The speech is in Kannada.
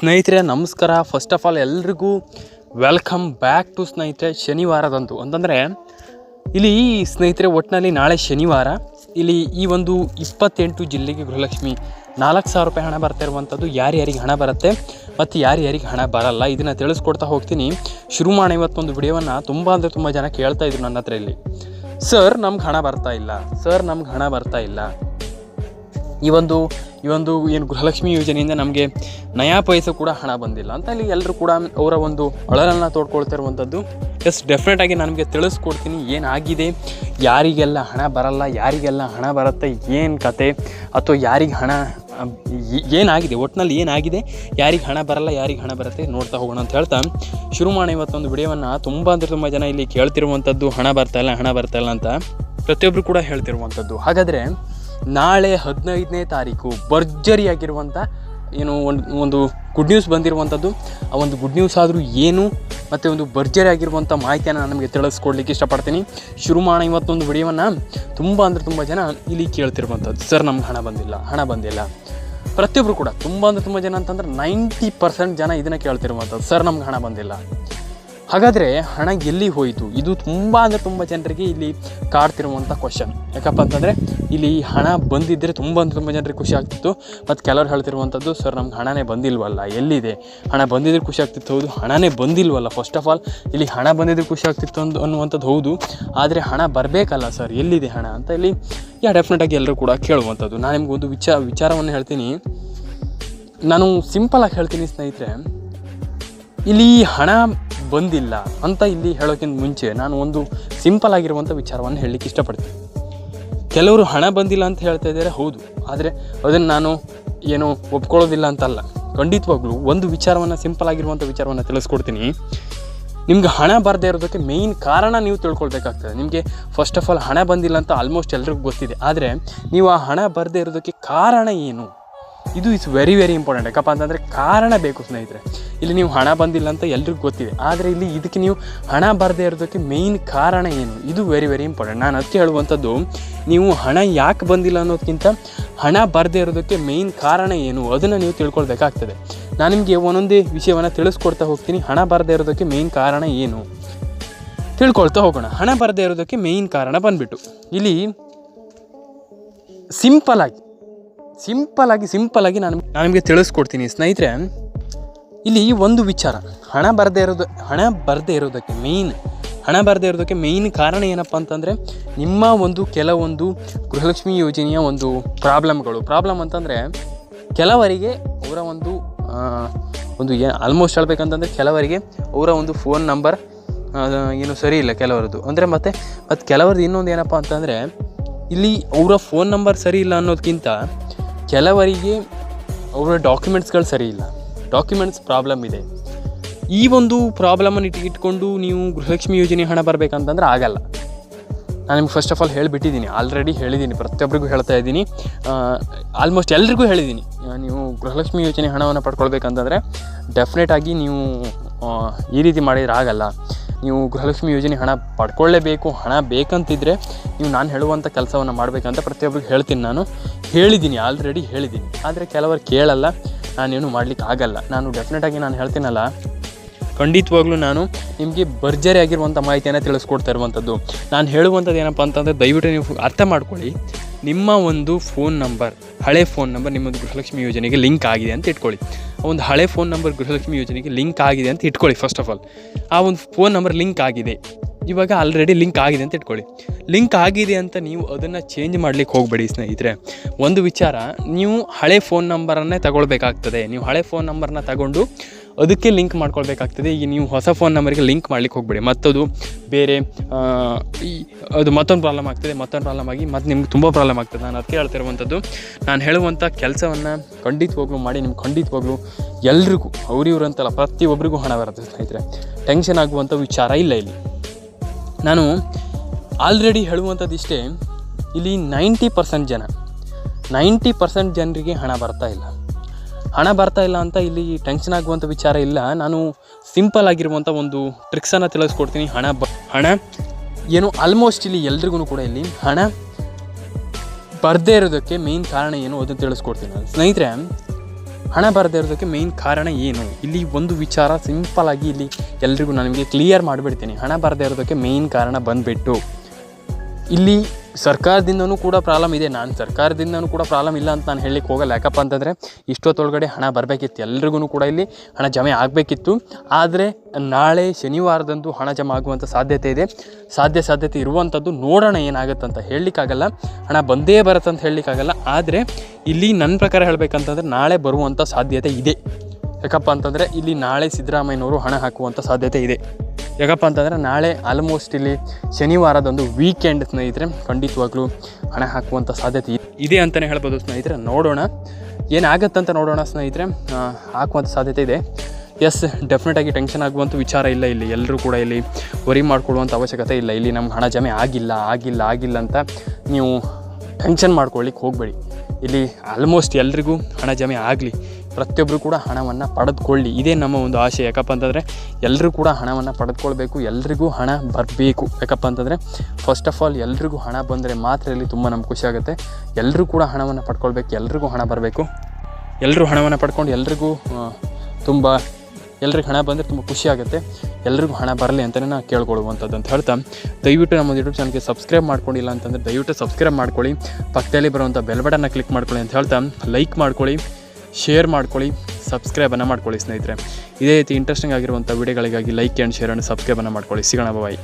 ಸ್ನೇಹಿತರೆ, ನಮಸ್ಕಾರ. ಫಸ್ಟ್ ಆಫ್ ಆಲ್ ಎಲ್ರಿಗೂ ವೆಲ್ಕಮ್ ಬ್ಯಾಕ್ ಟು ಸ್ನೇಹಿತರೆ, ಶನಿವಾರದಂದು. ಅಂತಂದರೆ ಇಲ್ಲಿ ಸ್ನೇಹಿತರೆ ಒಟ್ಟಿನಲ್ಲಿ ನಾಳೆ ಶನಿವಾರ. ಇಲ್ಲಿ ಈ ಒಂದು ಇಪ್ಪತ್ತೆಂಟು ಜಿಲ್ಲೆಗೆ ಗೃಹಲಕ್ಷ್ಮಿ. ನಾಲ್ಕು ಸಾವಿರ ರೂಪಾಯಿ ಹಣ ಬರ್ತಾ ಇರುವಂಥದ್ದು ಯಾರ್ಯಾರಿಗೆ ಹಣ ಬರುತ್ತೆ ಮತ್ತು ಯಾರ್ಯಾರಿಗೆ ಹಣ ಬರಲ್ಲ. ಇದನ್ನು ತಿಳಿಸ್ಕೊಡ್ತಾ ಹೋಗ್ತೀನಿ. ಶುರು ಮಾಡಿ ಇವತ್ತೊಂದು ವಿಡಿಯೋವನ್ನು. ತುಂಬ ಅಂದರೆ ತುಂಬ ಜನ ಕೇಳ್ತಾ ಇದ್ರು ನನ್ನ ಹತ್ರ ಇಲ್ಲಿ. ಸರ್ ನಮ್ಗೆ ಹಣ ಬರ್ತಾ ಇಲ್ಲ. ಸರ್ ನಮ್ಗೆ ಹಣ ಬರ್ತಾ ಇಲ್ಲ. ಈ ಒಂದು ಈ ಒಂದು ಏನು ಗೃಹಲಕ್ಷ್ಮಿ ಯೋಜನೆಯಿಂದ ನಮಗೆ ನಯಾ ಪೈಸೆ ಕೂಡ ಹಣ ಬಂದಿಲ್ಲ ಅಂತ ಇಲ್ಲಿ ಎಲ್ಲರೂ ಕೂಡ ಅವರ ಒಂದು ಅಳಲನ್ನು ತೋಡ್ಕೊಳ್ತಾ ಇರುವಂಥದ್ದು ಎಸ್ ಡೆಫಿನೆಟಾಗಿ ನನಗೆ ತಿಳಿಸ್ಕೊಡ್ತೀನಿ ಏನಾಗಿದೆ ಯಾರಿಗೆಲ್ಲ ಹಣ ಬರಲ್ಲ, ಯಾರಿಗೆಲ್ಲ ಹಣ ಬರುತ್ತೆ, ಏನು ಕತೆ, ಅಥವಾ ಯಾರಿಗೆ ಹಣ ಏನಾಗಿದೆ ಒಟ್ಟಿನಲ್ಲಿ ಏನಾಗಿದೆ ಯಾರಿಗೆ ಹಣ ಬರಲ್ಲ, ಯಾರಿಗೆ ಹಣ ಬರುತ್ತೆ ನೋಡ್ತಾ ಹೋಗೋಣ ಅಂತ ಹೇಳ್ತಾ. ಶುರು ಮಾಡೋಣ ಇವತ್ತೊಂದು ವಿಡಿಯೋವನ್ನು. ತುಂಬ ಅಂದರೆ ತುಂಬ ಜನ ಇಲ್ಲಿ ಕೇಳ್ತಿರುವಂಥದ್ದು, ಹಣ ಬರ್ತಾಯಿಲ್ಲ ಹಣ ಬರ್ತಾಯಿಲ್ಲ ಅಂತ ಪ್ರತಿಯೊಬ್ಬರು ಕೂಡ ಹೇಳ್ತಿರುವಂಥದ್ದು. ಹಾಗಾದರೆ ನಾಳೆ ಹದಿನೈದನೇ ತಾರೀಕು ಭರ್ಜರಿಯಾಗಿರುವಂಥ ಏನು ಒಂದು ಒಂದು ಗುಡ್ ನ್ಯೂಸ್ ಬಂದಿರುವಂಥದ್ದು. ಆ ಒಂದು ಗುಡ್ ನ್ಯೂಸ್ ಆದರೂ ಏನು ಮತ್ತು ಒಂದು ಭರ್ಜರಿ ಆಗಿರುವಂಥ ಮಾಹಿತಿಯನ್ನು ನಮಗೆ ತಿಳಿಸ್ಕೊಡ್ಲಿಕ್ಕೆ ಇಷ್ಟಪಡ್ತೀನಿ. ಶುರು ಮಾಡೋಣ ಇವತ್ತೊಂದು ವಿಡಿಯೋವನ್ನು. ತುಂಬ ಅಂದರೆ ತುಂಬ ಜನ ಇಲ್ಲಿ ಕೇಳ್ತಿರುವಂಥದ್ದು. ಸರ್, ನಮ್ಗೆ ಹಣ ಬಂದಿಲ್ಲ ಹಣ ಬಂದಿಲ್ಲ. ಪ್ರತಿಯೊಬ್ಬರು ಕೂಡ ತುಂಬ ಅಂದರೆ ತುಂಬ ಜನ ಅಂತಂದ್ರೆ ನೈಂಟಿ ಪರ್ಸೆಂಟ್ ಜನ ಇದನ್ನು ಕೇಳ್ತಿರುವಂಥದ್ದು. ಸರ್, ನಮ್ಗೆ ಹಣ ಬಂದಿಲ್ಲ. ಹಾಗಾದರೆ ಹಣ ಎಲ್ಲಿ ಹೋಯಿತು? ಇದು ತುಂಬ ಅಂದರೆ ತುಂಬ ಜನರಿಗೆ ಇಲ್ಲಿ ಕಾಡ್ತಿರುವಂಥ ಕ್ವಶನ್ ಯಾಕಪ್ಪ ಅಂತಂದರೆ ಇಲ್ಲಿ ಹಣ ಬಂದಿದ್ದರೆ ತುಂಬ ಅಂದರೆ ತುಂಬ ಜನರಿಗೆ ಖುಷಿ ಆಗ್ತಿತ್ತು. ಮತ್ತು ಕೆಲವರು ಹೇಳ್ತಿರುವಂಥದ್ದು ಸರ್ ನಮ್ಗೆ ಹಣನೇ ಬಂದಿಲ್ವಲ್ಲ, ಎಲ್ಲಿದೆ? ಹಣ ಬಂದಿದ್ರೆ ಖುಷಿ ಆಗ್ತಿತ್ತು, ಹೌದು. ಹಣನೇ ಬಂದಿಲ್ವಲ್ಲ ಫಸ್ಟ್ ಆಫ್ ಆಲ್ ಇಲ್ಲಿ ಹಣ ಬಂದಿದ್ರೆ ಖುಷಿ ಆಗ್ತಿತ್ತು ಅಂತ ಅನ್ನುವಂಥದ್ದು ಹೌದು. ಆದರೆ ಹಣ ಬರಬೇಕಲ್ಲ, ಸರ್, ಎಲ್ಲಿದೆ ಹಣ ಅಂತ ಇಲ್ಲಿ, ಯಾ ಡೆಫಿನೆಟಾಗಿ ಎಲ್ಲರೂ ಕೂಡ ಕೇಳುವಂಥದ್ದು. ನಾನು ನಿಮ್ಗೆ ಒಂದು ವಿಚಾರ ವಿಚಾರವನ್ನು ಹೇಳ್ತೀನಿ. ನಾನು ಸಿಂಪಲಾಗಿ ಹೇಳ್ತೀನಿ ಸ್ನೇಹಿತರೆ, ಇಲ್ಲಿ ಹಣ ಬಂದಿಲ್ಲ ಅಂತ ಇಲ್ಲಿ ಹೇಳೋಕ್ಕಿಂತ ಮುಂಚೆ ನಾನು ಒಂದು ಸಿಂಪಲ್ ಆಗಿರುವಂಥ ವಿಚಾರವನ್ನು ಹೇಳಲಿಕ್ಕೆ ಇಷ್ಟಪಡ್ತೀನಿ. ಕೆಲವರು ಹಣ ಬಂದಿಲ್ಲ ಅಂತ ಹೇಳ್ತಾ ಇದ್ದಾರೆ, ಹೌದು. ಆದರೆ ಅದನ್ನು ನಾನು ಏನು ಒಪ್ಕೊಳ್ಳೋದಿಲ್ಲ ಅಂತಲ್ಲ. ಖಂಡಿತವಾಗ್ಲೂ ಒಂದು ವಿಚಾರವನ್ನು, ಸಿಂಪಲ್ ಆಗಿರುವಂಥ ವಿಚಾರವನ್ನು ತಿಳಿಸ್ಕೊಡ್ತೀನಿ. ನಿಮ್ಗೆ ಹಣ ಬರದೇ ಇರೋದಕ್ಕೆ ಮೇಯ್ನ್ ಕಾರಣ ನೀವು ತಿಳ್ಕೊಳ್ಬೇಕಾಗ್ತದೆ. ನಿಮಗೆ ಫಸ್ಟ್ ಆಫ್ ಆಲ್ ಹಣ ಬಂದಿಲ್ಲ ಅಂತ ಆಲ್ಮೋಸ್ಟ್ ಎಲ್ರಿಗೂ ಗೊತ್ತಿದೆ. ಆದರೆ ನೀವು ಆ ಹಣ ಬರದೇ ಇರೋದಕ್ಕೆ ಕಾರಣ ಏನು? ಇದು ಇಸ್ ವೆರಿ ವೆರಿ ಇಂಪಾರ್ಟೆಂಟ್ ಯಾಕಪ್ಪ ಅಂತಂದರೆ ಕಾರಣ ಬೇಕು ಸ್ನೇಹಿತರೆ. ಇಲ್ಲಿ ನೀವು ಹಣ ಬಂದಿಲ್ಲ ಅಂತ ಎಲ್ರಿಗೂ ಗೊತ್ತಿದೆ. ಆದರೆ ಇಲ್ಲಿ ಇದಕ್ಕೆ ನೀವು ಹಣ ಬರದೇ ಇರೋದಕ್ಕೆ ಮೇಯ್ನ್ ಕಾರಣ ಏನು? ಇದು ವೆರಿ ವೆರಿ ಇಂಪಾರ್ಟೆಂಟ್ ನಾನು ಅದಕ್ಕೆ ಹೇಳುವಂಥದ್ದು, ನೀವು ಹಣ ಯಾಕೆ ಬಂದಿಲ್ಲ ಅನ್ನೋದಕ್ಕಿಂತ ಹಣ ಬರದೇ ಇರೋದಕ್ಕೆ ಮೇಯ್ನ್ ಕಾರಣ ಏನು? ಅದನ್ನು ನೀವು ತಿಳ್ಕೊಳ್ಬೇಕಾಗ್ತದೆ. ನಾನು ನಿಮಗೆ ಒಂದೊಂದೇ ವಿಷಯವನ್ನು ತಿಳಿಸ್ಕೊಡ್ತಾ ಹೋಗ್ತೀನಿ. ಹಣ ಬರದೇ ಇರೋದಕ್ಕೆ ಮೇಯ್ನ್ ಕಾರಣ ಏನು? ತಿಳ್ಕೊಳ್ತಾ ಹೋಗೋಣ. ಹಣ ಬರದೇ ಇರೋದಕ್ಕೆ ಮೇಯ್ನ್ ಕಾರಣ ಬಂದ್ಬಿಟ್ಟು. ಇಲ್ಲಿ ಸಿಂಪಲ್ ಆಗಿ ಸಿಂಪಲ್ ಆಗಿ ಸಿಂಪಲ್ ಆಗಿ ನಾನು ನಾನು ನಿಮಗೆ ತಿಳಿಸ್ಕೊಡ್ತೀನಿ ಸ್ನೇಹಿತರೆ. ಇಲ್ಲಿ ಒಂದು ವಿಚಾರ. ಹಣ ಬರದೇ ಇರೋದು ಹಣ ಬರದೇ ಇರೋದಕ್ಕೆ ಮೇಯ್ನ್ ಹಣ ಬರದೇ ಇರೋದಕ್ಕೆ ಮೇಯ್ನ್ ಕಾರಣ ಏನಪ್ಪ ಅಂತಂದರೆ, ನಿಮ್ಮ ಒಂದು ಕೆಲವೊಂದು ಗೃಹಲಕ್ಷ್ಮಿ ಯೋಜನೆಯ ಒಂದು ಪ್ರಾಬ್ಲಮ್ಗಳು. ಪ್ರಾಬ್ಲಮ್ ಅಂತಂದರೆ, ಕೆಲವರಿಗೆ ಅವರ ಒಂದು ಒಂದು ಏ ಆಲ್ಮೋಸ್ಟ್ ಹೇಳ್ಬೇಕಂತಂದರೆ ಕೆಲವರಿಗೆ ಅವರ ಒಂದು ಫೋನ್ ನಂಬರ್ ಏನು ಸರಿ ಇಲ್ಲ ಕೆಲವರದ್ದು. ಅಂದರೆ ಮತ್ತು ಮತ್ತು ಕೆಲವರದ್ದು ಇನ್ನೊಂದು ಏನಪ್ಪ ಅಂತಂದರೆ, ಇಲ್ಲಿ ಅವರ ಫೋನ್ ನಂಬರ್ ಸರಿ ಇಲ್ಲ ಅನ್ನೋದಕ್ಕಿಂತ ಕೆಲವರಿಗೆ ಅವರ ಡಾಕ್ಯುಮೆಂಟ್ಸ್ಗಳು ಸರಿ ಇಲ್ಲ. ಡಾಕ್ಯುಮೆಂಟ್ಸ್ ಪ್ರಾಬ್ಲಮ್ ಇದೆ. ಈ ಒಂದು ಪ್ರಾಬ್ಲಮನ್ನು ಇಟ್ಟು, ಇಟ್ಕೊಂಡು ನೀವು ಗೃಹಲಕ್ಷ್ಮಿ ಯೋಜನೆ ಹಣ ಬರಬೇಕಂತಂದ್ರೆ ಆಗಲ್ಲ. ನಾನು ನಿಮ್ಗೆ ಫಸ್ಟ್ ಆಫ್ ಆಲ್ ಹೇಳಿಬಿಟ್ಟಿದ್ದೀನಿ. ಆಲ್ರೆಡಿ ಹೇಳಿದ್ದೀನಿ. ಪ್ರತಿಯೊಬ್ಬರಿಗೂ ಹೇಳ್ತಾ ಇದ್ದೀನಿ. ಆಲ್ಮೋಸ್ಟ್ ಎಲ್ರಿಗೂ ಹೇಳಿದ್ದೀನಿ. ನೀವು ಗೃಹಲಕ್ಷ್ಮಿ ಯೋಜನೆ ಹಣವನ್ನು ಪಡ್ಕೊಳ್ಬೇಕಂತಂದರೆ ಡೆಫಿನೆಟ್ ಆಗಿ ನೀವು ಈ ರೀತಿ ಮಾಡಿದ್ರೆ ಆಗಲ್ಲ. ನೀವು ಗೃಹಲಕ್ಷ್ಮಿ ಯೋಜನೆ ಹಣ ಪಡ್ಕೊಳ್ಳೇಬೇಕು, ಹಣ ಬೇಕಂತಿದ್ರೆ ನೀವು ನಾನು ಹೇಳುವಂಥ ಕೆಲಸವನ್ನು ಮಾಡಬೇಕಂತ ಪ್ರತಿಯೊಬ್ಬರಿಗೆ ಹೇಳ್ತೀನಿ ನಾನು. ಹೇಳಿದ್ದೀನಿ ಆಲ್ರೆಡಿ ಹೇಳಿದ್ದೀನಿ. ಆದರೆ ಕೆಲವರು ಕೇಳಲ್ಲ, ನಾನೇನು ಮಾಡ್ಲಿಕ್ಕೆ ಆಗಲ್ಲ. ನಾನು ಡೆಫಿನೆಟಾಗಿ ನಾನು ಹೇಳ್ತೀನಲ್ಲ, ಖಂಡಿತವಾಗ್ಲೂ ನಾನು ನಿಮಗೆ ಭರ್ಜರಿ ಆಗಿರುವಂಥ ಮಾಹಿತಿಯನ್ನು ತಿಳಿಸ್ಕೊಡ್ತಾ ಇರುವಂಥದ್ದು. ನಾನು ಹೇಳುವಂಥದ್ದು ಏನಪ್ಪ ಅಂತಂದರೆ ದಯವಿಟ್ಟು ನೀವು ಅರ್ಥ ಮಾಡ್ಕೊಳ್ಳಿ. ನಿಮ್ಮ ಒಂದು ಫೋನ್ ನಂಬರ್, ಹಳೆ ಫೋನ್ ನಂಬರ್ ನಿಮ್ಮದು ಗೃಹಲಕ್ಷ್ಮಿ ಯೋಜನೆಗೆ ಲಿಂಕ್ ಆಗಿದೆ ಅಂತ ಇಟ್ಕೊಳ್ಳಿ. ಒಂದು ಹಳೆ ಫೋನ್ ನಂಬರ್ ಗೃಹಲಕ್ಷ್ಮಿ ಯೋಜನೆಗೆ ಲಿಂಕ್ ಆಗಿದೆ ಅಂತ ಇಟ್ಕೊಳ್ಳಿ ಫಸ್ಟ್ ಆಫ್ ಆಲ್ ಆ ಒಂದು ಫೋನ್ ನಂಬರ್ ಲಿಂಕ್ ಆಗಿದೆ. ಇವಾಗ ಆಲ್ರೆಡಿ ಲಿಂಕ್ ಆಗಿದೆ ಅಂತ ಇಟ್ಕೊಳ್ಳಿ. ಲಿಂಕ್ ಆಗಿದೆ ಅಂತ ನೀವು ಅದನ್ನು ಚೇಂಜ್ ಮಾಡ್ಲಿಕ್ಕೆ ಹೋಗಬೇಡಿ ಸ್ನೇಹಿತರೆ. ಒಂದು ವಿಚಾರ, ನೀವು ಹಳೆ ಫೋನ್ ನಂಬರನ್ನೇ ತಗೊಳ್ಬೇಕಾಗ್ತದೆ. ನೀವು ಹಳೆ ಫೋನ್ ನಂಬರ್ನ ತಗೊಂಡು ಅದಕ್ಕೆ ಲಿಂಕ್ ಮಾಡ್ಕೊಳ್ಬೇಕಾಗ್ತದೆ. ಈಗ ನೀವು ಹೊಸ ಫೋನ್ ನಂಬರಿಗೆ ಲಿಂಕ್ ಮಾಡ್ಲಿಕ್ಕೆ ಹೋಗಬೇಡಿ. ಮತ್ತದು ಬೇರೆ ಈ, ಅದು ಮತ್ತೊಂದು ಪ್ರಾಬ್ಲಮ್ ಆಗ್ತದೆ. ಮತ್ತೊಂದು ಪ್ರಾಬ್ಲಮ್ ಆಗಿ ಮತ್ತು ನಿಮ್ಗೆ ತುಂಬ ಪ್ರಾಬ್ಲಮ್ ಆಗ್ತದೆ. ನಾನು ಅದಕ್ಕೆ ಹೇಳ್ತಿರುವಂಥದ್ದು ನಾನು ಹೇಳುವಂಥ ಕೆಲಸವನ್ನು ಖಂಡಿತವಾಗ್ಲೂ ಮಾಡಿ, ನಿಮ್ಗೆ ಖಂಡಿತವಾಗ್ಲೂ ಎಲ್ರಿಗೂ ಅವ್ರಿವ್ರು ಅಂತಲ್ಲ ಪ್ರತಿಯೊಬ್ಬರಿಗೂ ಹಣ ಬರುತ್ತೆ ಸ್ನೇಹಿತರೆ. ಟೆನ್ಷನ್ ಆಗುವಂಥ ವಿಚಾರ ಇಲ್ಲ ಇಲ್ಲಿ. ನಾನು ಆಲ್ರೆಡಿ ಹೇಳುವಂಥದ್ದು ಇಷ್ಟೇ, ಇಲ್ಲಿ ನೈಂಟಿ ಪರ್ಸೆಂಟ್ ಜನ ನೈಂಟಿ ಪರ್ಸೆಂಟ್ ಜನರಿಗೆ ಹಣ ಬರ್ತಾ ಇಲ್ಲ. ಹಣ ಬರ್ತಾ ಇಲ್ಲ ಅಂತ ಇಲ್ಲಿ ಟೆನ್ಷನ್ ಆಗುವಂಥ ವಿಚಾರ ಇಲ್ಲ. ನಾನು ಸಿಂಪಲ್ ಆಗಿರುವಂಥ ಒಂದು ಟ್ರಿಕ್ಸನ್ನು ತಿಳಿಸ್ಕೊಡ್ತೀನಿ. ಹಣ ಬ, ಹಣ ಏನು ಆಲ್ಮೋಸ್ಟ್ ಇಲ್ಲಿ ಎಲ್ರಿಗೂ ಕೂಡ ಇಲ್ಲಿ ಹಣ ಬರದೇ ಇರೋದಕ್ಕೆ ಮೇನ್ ಕಾರಣ ಏನು ಅದನ್ನು ತಿಳಿಸ್ಕೊಡ್ತೀನಿ ನಾನು. ಸ್ನೇಹಿತರೆ, ಹಣ ಬರದೇ ಇರೋದಕ್ಕೆ ಮೇಯ್ನ್ ಕಾರಣ ಏನು? ಇಲ್ಲಿ ಒಂದು ವಿಚಾರ ಸಿಂಪಲ್ ಆಗಿ ಇಲ್ಲಿ ಎಲ್ರಿಗೂ ನನಗೆ ಕ್ಲಿಯರ್ ಮಾಡಿಬಿಡ್ತೀನಿ. ಹಣ ಬರದೇ ಇರೋದಕ್ಕೆ ಮೇಯ್ನ್ ಕಾರಣ ಬಂದುಬಿಟ್ಟು, ಇಲ್ಲಿ ಸರ್ಕಾರದಿಂದನೂ ಕೂಡ ಪ್ರಾಬ್ಲಮ್ ಇದೆ. ನಾನು ಸರ್ಕಾರದಿಂದನೂ ಕೂಡ ಪ್ರಾಬ್ಲಮ್ ಇಲ್ಲ ಅಂತ ನಾನು ಹೇಳಲಿಕ್ಕೆ ಹೋಗಲ್ಲ. ಯಾಕಪ್ಪ ಅಂತಂದರೆ ಇಷ್ಟೊತ್ತೊಳಗಡೆ ಹಣ ಬರಬೇಕಿತ್ತು. ಎಲ್ರಿಗೂ ಕೂಡ ಇಲ್ಲಿ ಹಣ ಜಮೆ ಆಗಬೇಕಿತ್ತು. ಆದರೆ ನಾಳೆ ಶನಿವಾರದಂದು ಹಣ ಜಮಾ ಆಗುವಂಥ ಸಾಧ್ಯತೆ ಇದೆ. ಸಾಧ್ಯ ಸಾಧ್ಯತೆ ಇರುವಂಥದ್ದು ನೋಡೋಣ ಏನಾಗುತ್ತಂತ ಹೇಳಲಿಕ್ಕಾಗಲ್ಲ. ಹಣ ಬಂದೇ ಬರುತ್ತಂತ ಹೇಳಲಿಕ್ಕಾಗಲ್ಲ. ಆದರೆ ಇಲ್ಲಿ ನನ್ನ ಪ್ರಕಾರ ಹೇಳಬೇಕಂತಂದರೆ ನಾಳೆ ಬರುವಂಥ ಸಾಧ್ಯತೆ ಇದೆ. ಯಾಕಪ್ಪ ಅಂತಂದರೆ ಇಲ್ಲಿ ನಾಳೆ ಸಿದ್ದರಾಮಯ್ಯನವರು ಹಣ ಹಾಕುವಂಥ ಸಾಧ್ಯತೆ ಇದೆ. ಯಾಕಪ್ಪ ಅಂತಂದರೆ ನಾಳೆ ಆಲ್ಮೋಸ್ಟ್ ಇಲ್ಲಿ ಶನಿವಾರದೊಂದು ವೀಕೆಂಡ್ ಸ್ನೇಹಿತರೆ, ಖಂಡಿತವಾಗ್ಲೂ ಹಣ ಹಾಕುವಂಥ ಸಾಧ್ಯತೆ ಇದೆ. ಅಂತಲೇ ಹೇಳ್ಬೋದು ಸ್ನೇಹಿತರೆ. ನೋಡೋಣ. ಏನಾಗತ್ತಂತ ನೋಡೋಣ ಸ್ನೇಹಿತರೆ. ಹಾಕುವಂಥ ಸಾಧ್ಯತೆ ಇದೆ. ಎಸ್ ಡೆಫಿನೆಟಾಗಿ ಟೆನ್ಷನ್ ಆಗುವಂಥ ವಿಚಾರ ಇಲ್ಲ ಇಲ್ಲಿ. ಎಲ್ಲರೂ ಕೂಡ ಇಲ್ಲಿ ವರಿ ಮಾಡ್ಕೊಳ್ಳುವಂಥ ಅವಶ್ಯಕತೆ ಇಲ್ಲ. ಇಲ್ಲಿ ನಮ್ಮ ಹಣ ಜಮೆ ಆಗಿಲ್ಲ ಆಗಿಲ್ಲ ಆಗಿಲ್ಲ ಅಂತ ನೀವು ಟೆನ್ಷನ್ ಮಾಡ್ಕೊಳ್ಳಿಕ್ಕೆ ಹೋಗಬೇಡಿ. ಇಲ್ಲಿ ಆಲ್ಮೋಸ್ಟ್ ಎಲ್ರಿಗೂ ಹಣ ಜಮೆ ಆಗಲಿ. ಪ್ರತಿಯೊಬ್ಬರು ಕೂಡ ಹಣವನ್ನು ಪಡೆದುಕೊಳ್ಳಿ. ಇದೇ ನಮ್ಮ ಒಂದು ಆಶೆ. ಯಾಕಪ್ಪ ಅಂತಂದರೆ ಎಲ್ಲರೂ ಕೂಡ ಹಣವನ್ನು ಪಡೆದುಕೊಳ್ಬೇಕು. ಎಲ್ರಿಗೂ ಹಣ ಬರಬೇಕು. ಯಾಕಪ್ಪ ಅಂತಂದರೆ ಫಸ್ಟ್ ಆಫ್ ಆಲ್ ಎಲ್ರಿಗೂ ಹಣ ಬಂದರೆ ಮಾತ್ರ ಇಲ್ಲಿ ತುಂಬ ನಮ್ಗೆ ಖುಷಿ ಆಗುತ್ತೆ. ಎಲ್ಲರೂ ಕೂಡ ಹಣವನ್ನು ಪಡ್ಕೊಳ್ಬೇಕು. ಎಲ್ರಿಗೂ ಹಣ ಬರಬೇಕು. ಎಲ್ಲರೂ ಹಣವನ್ನು ಪಡ್ಕೊಂಡು ಎಲ್ರಿಗೂ ತುಂಬ ಎಲ್ರಿಗೂ ಹಣ ಬಂದರೆ ತುಂಬ ಖುಷಿ ಆಗುತ್ತೆ. ಎಲ್ರಿಗೂ ಹಣ ಬರಲಿ ಅಂತಲೇ ನಾನು ಕೇಳ್ಕೊಳ್ಳುವಂಥದ್ದು ಅಂತ ಹೇಳ್ತಾ. ದಯವಿಟ್ಟು ನಮ್ಮ ಯೂಟ್ಯೂಬ್ ಚಾನಲ್ಗೆ ಸಬ್ಸ್ಕ್ರೈಬ್ ಮಾಡ್ಕೊಂಡಿಲ್ಲ ಅಂತಂದರೆ ದಯವಿಟ್ಟು ಸಬ್ಸ್ಕ್ರೈಬ್ ಮಾಡ್ಕೊಳ್ಳಿ. ಪಕ್ಕದಲ್ಲಿ ಬರುವಂಥ ಬೆಲ್ ಬಟನ್ನ ಕ್ಲಿಕ್ ಮಾಡ್ಕೊಳ್ಳಿ ಅಂತ ಹೇಳ್ತಾ. ಲೈಕ್ ಮಾಡ್ಕೊಳ್ಳಿ. ಶೇರ್ ಮಾಡ್ಕೊಳ್ಳಿ ಸಬ್ಸ್ಕ್ರೈಬನ್ನು ಮಾಡ್ಕೊಳ್ಳಿ ಸ್ನೇಹಿತರೆ. ಇದೇ ರೀತಿ ಇಂಟ್ರೆಸ್ಟಿಂಗ್ ಆಗಿರುವಂಥ ವಿಡಿಯೋಗಳಿಗಾಗಿ ಲೈಕ್ ಆ್ಯಂಡ್ ಶೇರ್ ಸಬ್ಸ್ಕ್ರೈಬನ್ನು ಮಾಡ್ಕೊಳ್ಳಿ. ಸಿಗೋಣ ಬಾಯ್